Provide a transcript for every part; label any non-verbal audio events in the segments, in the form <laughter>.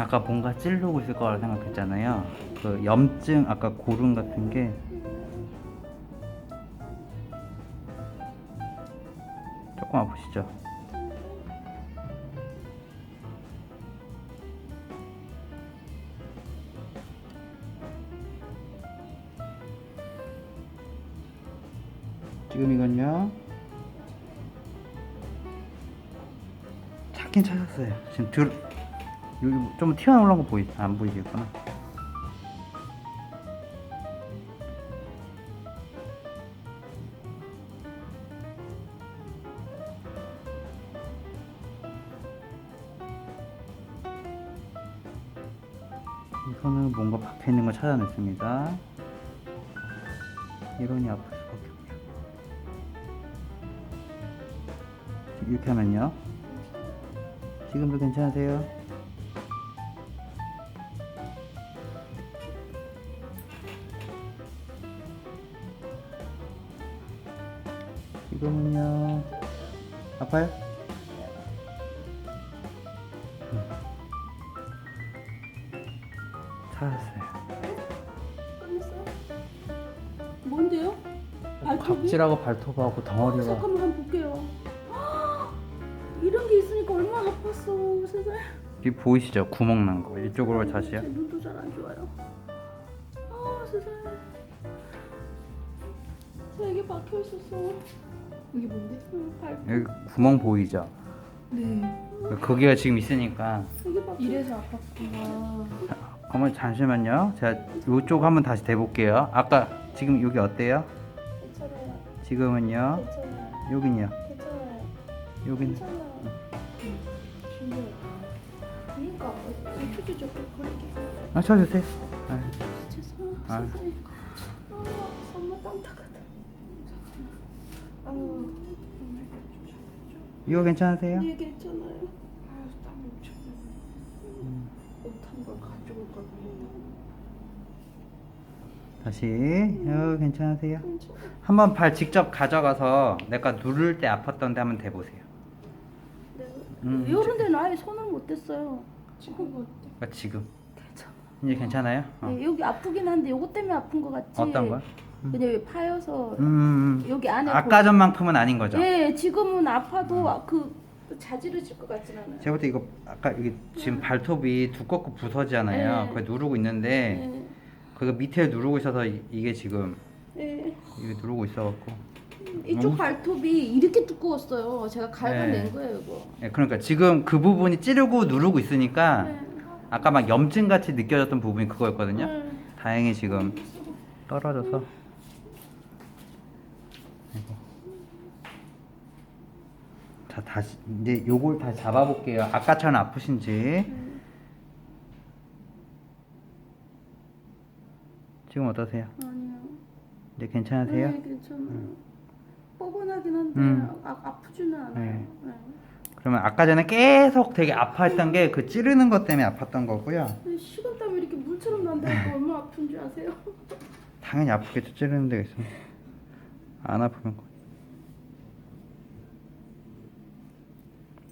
아까 뭔가 찌르고 있을 거라 생각했잖아요. 그 염증 아까 고름 같은 게 조금 아프시죠? 지금 이건요. 찾긴 찾았어요. 지금 들 여기 좀 튀어나온 거 보이 안 보이겠구나. 이거는 뭔가 박혀 있는 거 찾아냈습니다. 이론이 아플 수밖에 없죠. 이렇게 하면요. 지금도 괜찮으세요? 지금은요. 아파요? 음. 찾았어요. 뭔데요? 발톱이? 각질하고 발톱하고 어, 덩어리가 잠깐만 한번 볼게요. 이런 게 있으니까 얼마나 아팠어 세상에. 이 보이시죠? 구멍 난 거. 이쪽으로 다시요. 제 눈도 잘 안 좋아요. 아 세상에. 세게 박혀 있었어. 이게 뭔데? 여기 구멍 보이죠? 네. 거기가 지금 있으니까. 이래서 아팠구나. 어머니 잠시만요. 제가 이쪽 한번 다시 대볼게요. 아까 지금 여기 어때요? 괜찮아요. 지금은요. 괜찮아요. 여긴요. 괜찮아요. 여기는 괜찮아요. 그러니까 이쪽이 저쪽 그렇게. 아 쳐주세요. 아, 죄송. 아. 세상에. 아, 엄마 땀타가다. 아, 이거 괜찮으세요? 네 괜찮아요. 아유, 땀 엄청 옷한 걸 가지고 올 걸. 다시 이거 괜찮으세요? 괜찮아. 한번 발 직접 가져가서 내가 누를 때 아팠던 데 한번 대보세요. 네. 음, 이런 데는 아예 손을 못 댔어요. 지금 어때? 그러니까 지금 괜찮아. 이제 괜찮아요? 어. 네, 여기 아프긴 한데 요거 때문에 아픈 거 같지. 어떤 거요? 그냥 여기 파여서 음, 여기 안에 아까 전만큼은 아닌 거죠? 보... 네, 지금은 아파도 아, 그 자지러질 것 같진 않아요. 제가 볼 때 이거 아까 여기 지금 발톱이 두껍고 부서지잖아요. 네. 그걸 누르고 있는데 네. 그거 밑에 누르고 있어서 이- 이게 지금 네. 이게 누르고 있어갖고 이쪽 발톱이 이렇게 두꺼웠어요. 제가 갈아낸 네. 거예요, 이거. 예, 그러니까 지금 그 부분이 찌르고 누르고 있으니까 네. 아까 막 염증 같이 느껴졌던 부분이 그거였거든요. 네. 다행히 지금 떨어져서 아이고. 자 다시 이제 요걸 다시 잡아볼게요. 아까처럼 아프신지 네. 지금 어떠세요? 아니요. 이제 괜찮으세요? 네, 괜찮아요. 뻐근하긴 한데 음. 아, 아프지는 않아요. 네. 네. 그러면 아까 전에 계속 되게 아파했던 게 그 찌르는 것 때문에 아팠던 거고요. 근데 식은 땀이 이렇게 물처럼 난다니까 얼마나 아픈 줄 아세요? 당연히 아프겠죠 찌르는 데가 있으면 안 아프면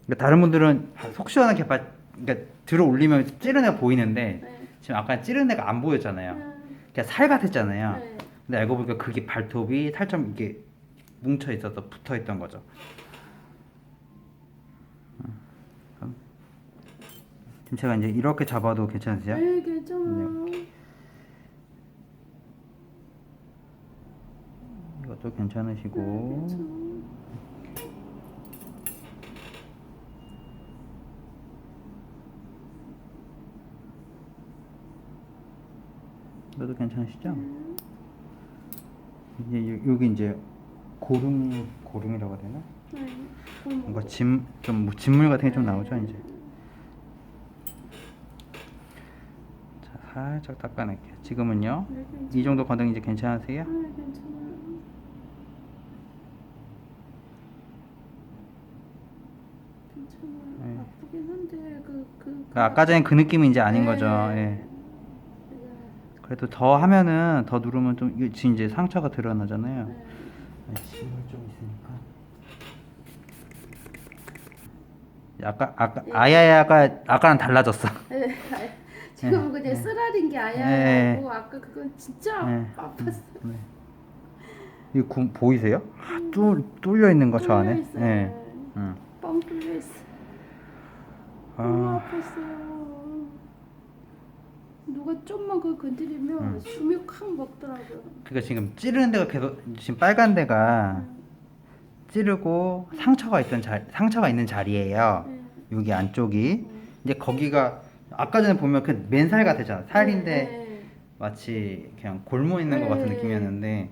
그러니까 다른 분들은 속 시원하게 바, 그러니까 들어 올리면 찌르는 애가 보이는데 네. 지금 아까 찌르는 애가 안 보였잖아요. 네. 그냥 살 같았잖아요. 네. 근데 알고 보니까 그게 발톱이 살짝 이게 뭉쳐 있어서 붙어 있던 거죠. 음. 지금 제가 이제 이렇게 잡아도 괜찮으세요? 네, 괜찮아요. 이것도 네, 괜찮으시고 괜찮아요. 이것도 괜찮으시죠? 네. 이제 요- 여기 이제 고름 고름이라고 해야 되나? 네. 뭔가 짐좀 진물 같은 게 좀 나오죠 이제. 자 살짝 닦아낼게요. 지금은요. 네. 이 정도 과정 이제 괜찮으세요? 네. 네. 그 그. 그러니까 아까 전에 그 느낌이 이제 아닌 네. 거죠. 예. 네. 그래도 더 하면은 더 누르면 좀 이게 지금 이제 상처가 드러나잖아요. 네. 네, 침을 좀 있으니까. 아까 아까 예. 아야야가 아까랑 달라졌어. <laughs> 네, 지금 네, 그냥 네. 쓰라린 게 네. 아야고 아까 그건 진짜 네. 아팠어. 네. 이 구, 보이세요? 아, 뚫, 뚫려 있는 거 저 안에. 뚫려 있어요. 네. 음. 뻥 뚫려 있어. 너무 아, 아팠어요. 누가 좀만 그거 건드리면 음. 숨이 콱 먹더라고요. 그러니까 지금 찌르는 데가 계속 지금 빨간 데가 찌르고 상처가 있던 자 상처가 있는 자리예요. 네. 여기 안쪽이 네. 이제 거기가 아까 전에 보면 그 맨살 같았잖아. 살인데 네. 마치 그냥 골모 있는 것 같은 네. 느낌이었는데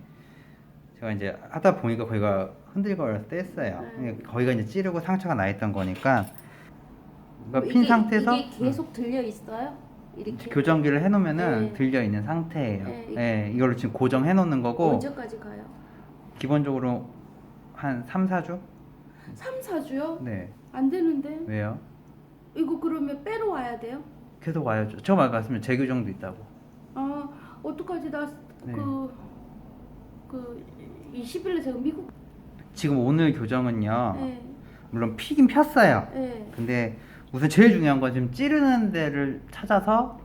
제가 이제 하다 보니까 거기가 흔들거려서 뗐어요. 네. 거기가 이제 찌르고 상처가 나 있던 거니까 그러니까 뭐핀 상태에서 이게 계속 들려 있어요? 이렇게 교정기를 해놓으면은 네. 들려 있는 상태예요. 네, 네, 이걸로 지금 고정해 놓는 거고 언제까지 가요? 기본적으로 한 3, 4주? 3, 4주요? 네. 안 되는데 왜요? 이거 그러면 빼러 와야 돼요? 계속 와야죠. 저 말씀은 재교정도 있다고. 아 어떡하지 나 네. 그 그 20일에 제가 미국 지금 오늘 교정은요. 네. 물론 피긴 폈어요. 네. 근데 우선 제일 중요한 건 지금 찌르는 데를 찾아서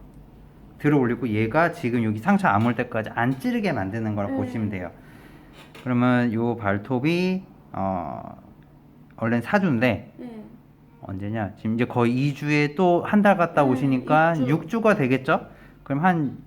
들어 올리고 얘가 지금 여기 상처 아물 때까지 안 찌르게 만드는 거라 네. 보시면 돼요. 그러면 요 발톱이 어 원래는 4주인데 네. 언제냐? 지금 이제 거의 2주에 또 한 달 갔다 네, 오시니까 육 주. 6주. 가 되겠죠? 그럼 한,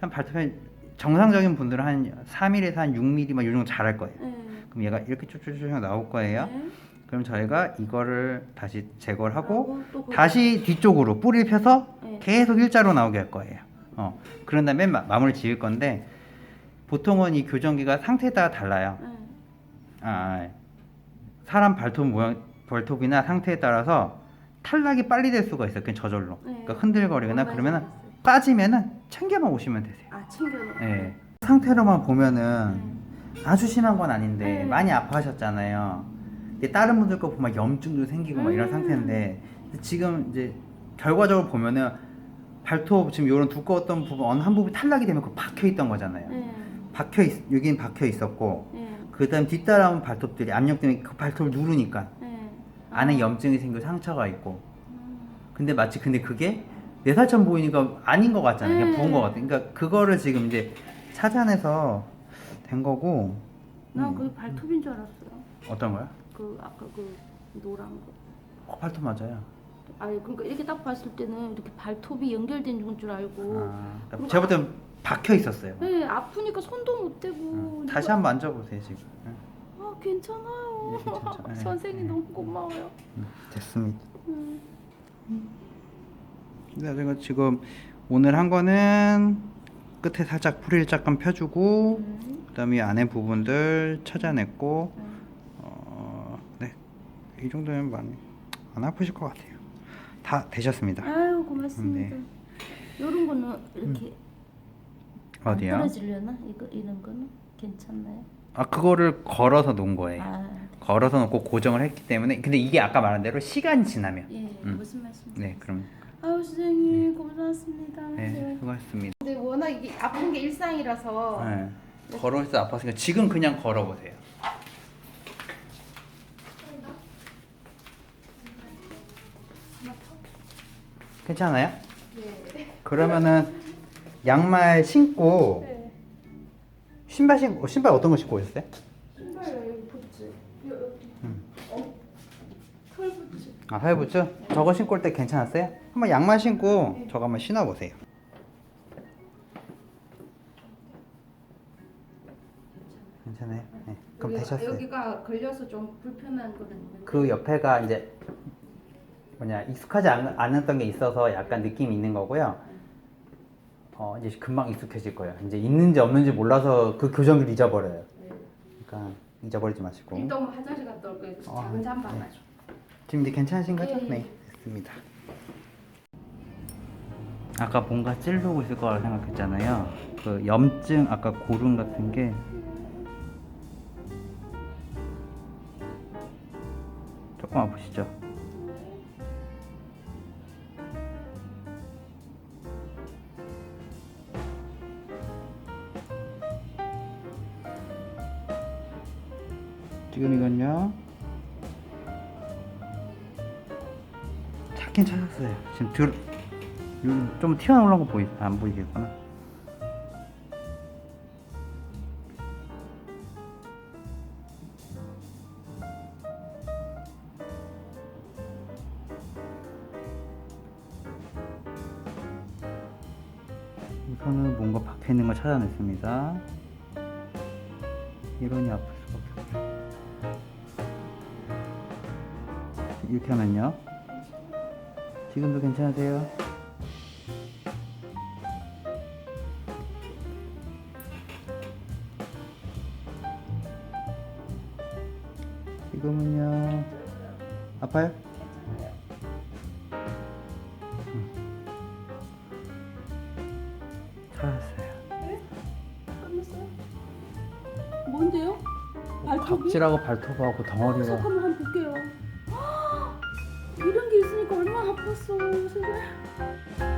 한 발톱에 정상적인 분들은 한 3일에서 한 6mm 막이 정도 자랄 거예요. 네. 그럼 얘가 이렇게 쭉쭉쭉 나올 거예요. 네. 그럼 저희가 이거를 다시 제거를 하고 또 다시 뒤쪽으로 뿌리를 펴서 네. 계속 일자로 나오게 할 거예요. 어. 그런 다음에 마, 마무리 지을 건데 보통은 이 교정기가 상태에 따라 달라요. 네. 아, 아, 사람 발톱 모양, 발톱이나 상태에 따라서 탈락이 빨리 될 수가 있어요. 그냥 저절로. 네. 그러니까 흔들거리거나 그러면은 맞아요. 빠지면은 챙겨만 오시면 되세요. 아 챙겨놓고 예. 상태로만 보면은 아주 심한 건 아닌데 네. 많이 아파하셨잖아요. 근데 다른 분들 거 보면 염증도 생기고 막 이런 음. 상태인데 지금 이제 결과적으로 보면은 발톱 지금 이런 두꺼웠던 부분 어느 한 부분이 탈락이 되면 그 박혀 있던 거잖아요. 네. 박혀 있, 여긴 박혀 있었고 네. 그다음 뒤따라온 발톱들이 압력 때문에 그 발톱을 누르니까 네. 안에 아. 염증이 생기고 상처가 있고 음. 근데 마치 근데 그게 네 살처럼 보이니까 아닌 것 같잖아요. 그냥 네. 부은 것 같아. 그러니까 그거를 지금 이제 찾아내서 된 거고. 난 음. 그게 발톱인 줄 알았어요. 어떤 거야? 그 아까 그 노란 거. 어, 발톱 맞아요. 아니 그러니까 이렇게 딱 봤을 때는 이렇게 발톱이 연결된 건 줄 알고. 아, 그리고 제가 볼 때는 박혀 있었어요. 네 아프니까 손도 못 대고. 음, 내가- 다시 한번 만져보세요 지금. 응, 아 괜찮아요. 네, 괜찮죠. <laughs> 네, 선생님 네. 너무 고마워요. 응, 됐습니다. 음. 네, 제가 지금 오늘 한 거는 끝에 살짝 풀이를 잠깐 펴주고 음. 그다음에 안에 부분들 찾아냈고 음. 어, 네, 이 정도면 많이 안 아프실 것 같아요. 다 되셨습니다. 아유 고맙습니다. 네. 이런 거는 이렇게 안 어디요? 떨어지려나? 이거 이런 거는 괜찮나요? 아 그거를 걸어서 놓은 거예요. 아 걸어서 놓고 고정을 했기 때문에 근데 이게 아까 말한 대로 시간이 지나면 예. 음. 무슨 말씀? 네 그럼 아유 선생님 고맙습니다. 네 네. 수고하셨습니다. 근데 워낙 이게 아픈 게 일상이라서 네. 걸어서 아팠으니까 지금 그냥 걸어보세요. 괜찮아요? 네. 그러면은 양말 신고 네. 신발 신고 신발 어떤 거 신고 오셨어요? 신발 여기 부츠. 여기. 음. 어? 털 부츠. 아 하이부츠? 저거 신고 올 때 괜찮았어요? 한번 양말 신고 네. 저거 한번 신어보세요. 괜찮아요? 네. 그럼 여기가, 되셨어요. 여기가 걸려서 좀 불편한 거는 있는데. 그 옆에가 이제 뭐냐 익숙하지 않, 않았던 게 있어서 약간 느낌이 있는 거고요. 어 이제 금방 익숙해질 거예요. 이제 있는지 없는지 몰라서 그 교정기를 잊어버려요. 네. 그러니까 잊어버리지 마시고. 일단 뭐 화장실 갔다 올 거예요. 어, 작은 잠바 네. 줘. 지금 이제 괜찮으신 거죠? 예, 예. 네, 됐습니다. 아까 뭔가 찌르고 있을 거라 생각했잖아요. 그 염증, 아까 고름 같은 게 조금 아프시죠? 지금 이건요. 찾긴 찾았어요. 지금 들 좀 튀어나온 거 보이 안 보이겠구나. 우선은 뭔가 박혀 있는 걸 찾아냈습니다. 이론이 수 이렇게 하면요. 지금도 괜찮으세요? 지금은요. 아파요? 끝났어요? 뭔데요? 발톱이? 각질하고 발톱하고 덩어리가 잠깐만 얼마나 아팠어 세상에.